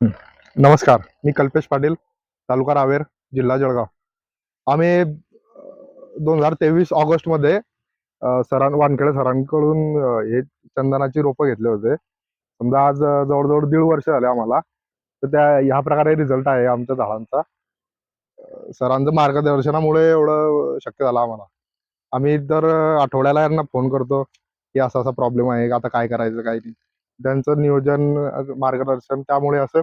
नमस्कार मी कल्पेश पाटील तालुका रावेर जिल्हा जळगाव. आम्ही दोन हजार तेवीस ऑगस्टमध्ये सरां वानखेडे सरांकडून हे चंदनाची रोपं घेतले होते. समजा आज जवळजवळ दीड वर्ष झाले आम्हाला. तर त्या ह्या प्रकारे रिझल्ट आहे आमच्या झाडांचा. सरांचं मार्गदर्शनामुळे एवढं शक्य झालं आम्हाला. आम्ही दर आठवड्याला यांना फोन करतो की असा असा प्रॉब्लेम आहे आता काय करायचं काय नाही. त्यांचं नियोजन मार्गदर्शन त्यामुळे असं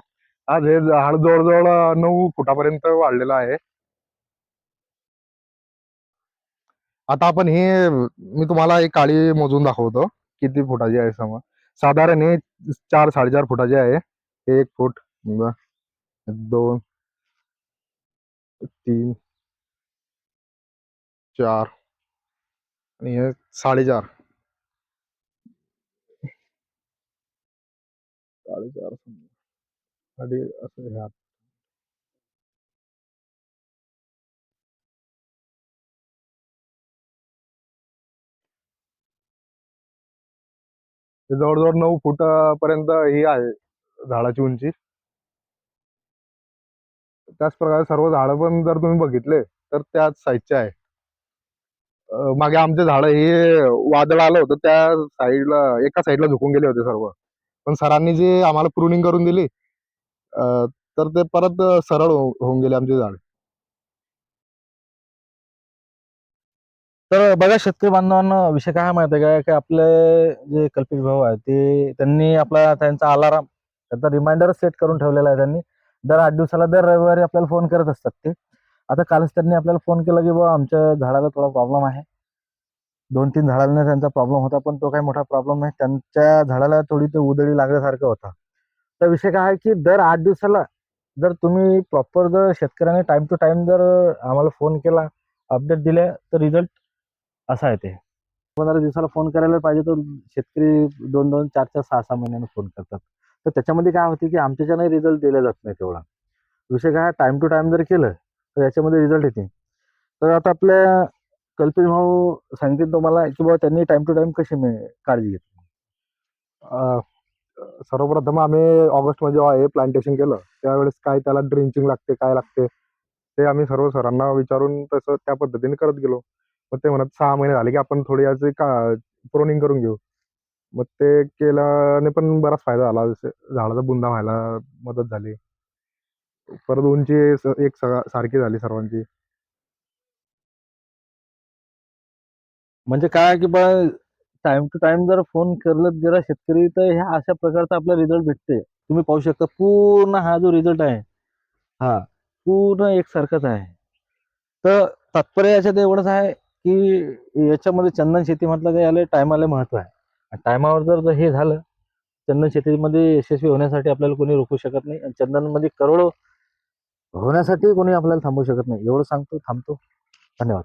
आज हे झाड जवळजवळ नऊ फुटापर्यंत वाढलेलं आहे. आता आपण हे मी तुम्हाला एक काळी मोजून दाखवतो किती फुटाची आहे समज साधारण हे चार साडेचार फुटाचे आहे. एक फूट दोन तीन चार आणि हे साडेचार. साडेचार समजा. साडे असं ह्या हे जवळजवळ नऊ फुटापर्यंत ही आहे झाडाची उंची. त्याच प्रकारे सर्व झाडं पण जर तुम्ही बघितले तर त्याच साईजचे आहे मागे आमचे झाड हे वादळ आलं होतं त्या साईडला एका साईडला झुकून गेले होते सर्व. पण सरांनी जे आम्हाला प्रुनिंग करून दिली तर ते परत सरळ हो-, होऊन गेले आमचे झाड. तर बघा शेतकरी बांधवांना विषय काय माहिती आहे का? की आपले जे कल्पित भाऊ आहे ते त्यांनी आपला त्यांचा अलाराम त्यांचा रिमाइंडर सेट करून ठेवलेला आहे त्यांनी. दर आठ दिवसाला दर रविवारी आपल्याला फोन करत असतात ते. आता कालच त्यांनी आपल्याला फोन केला की बाबा आमच्या झाडाला थोडा प्रॉब्लेम आहे. दोन तीन झाडांना त्यांचा प्रॉब्लेम होता पण तो काही मोठा प्रॉब्लेम नाही. त्यांच्या झाडाला थोडी ते उदळी लागल्यासारखं होता. तर विषय काय आहे की दर आठ दिवसाला जर तुम्ही प्रॉपर जर शेतकऱ्याने टाइम टू टाइम जर आम्हाला फोन केला अपडेट दिले तर रिझल्ट असा येते. पंधरा दिवसाला फोन करायला पाहिजे तर शेतकरी दोन दोन चार चार सहा सहा महिन्यानं फोन करतात. तर त्याच्यामध्ये काय होते की आमच्याच्याने रिझल्ट दिले जात नाही तेवढा. विषय काय टाइम टू टाइम जर केलं तर याच्यामध्ये रिझल्ट येते. तर आता आपल्या कल्पित भाऊ सांगतील तुम्हाला की बाबा त्यांनी टाइम टू टाइम कशी काळजी घेतली. अं, सर्वप्रथम आम्ही ऑगस्टमध्ये जेव्हा हे प्लांटेशन केलं. त्यावेळेस काय त्याला ड्रिंचिंग लागते काय लागते ते आम्ही सर्व सरांना विचारून तसं त्या पद्धतीने करत गेलो. मग ते म्हणत सहा महिने झाले की आपण थोडी याची का प्रोनिंग करून घेऊ. मग ते केल्याने पण बराच फायदा झाला जसे झाडाचा बुंदा व्हायला मदत झाली. परत उंची स- एक सगळा सारखी झाली सर्वांची. म्हणजे काय की बा टाइम टू टाइम जर फोन करलत गेला शेतकरी तर ह्या अशा प्रकारचा आपला रिझल्ट भेटते तुम्ही पाहू शकता पूर्ण हा जो रिझल्ट आहे हा पूर्ण एकसारखाच आहे. तर तात्पर्य याच्यात एवढंच आहे की याच्यामध्ये चंदन शेती म्हटलं तर याला टायमाला महत्त्व आहे. टायमावर जर जर हे झालं चंदन शेतीमध्ये यशस्वी होण्यासाठी आपल्याला कोणी रोखू शकत नाही आणि चंदनमध्ये करोडो होण्यासाठी कोणी आपल्याला थांबवू शकत नाही. एवढं सांगतो थांबतो. धन्यवाद.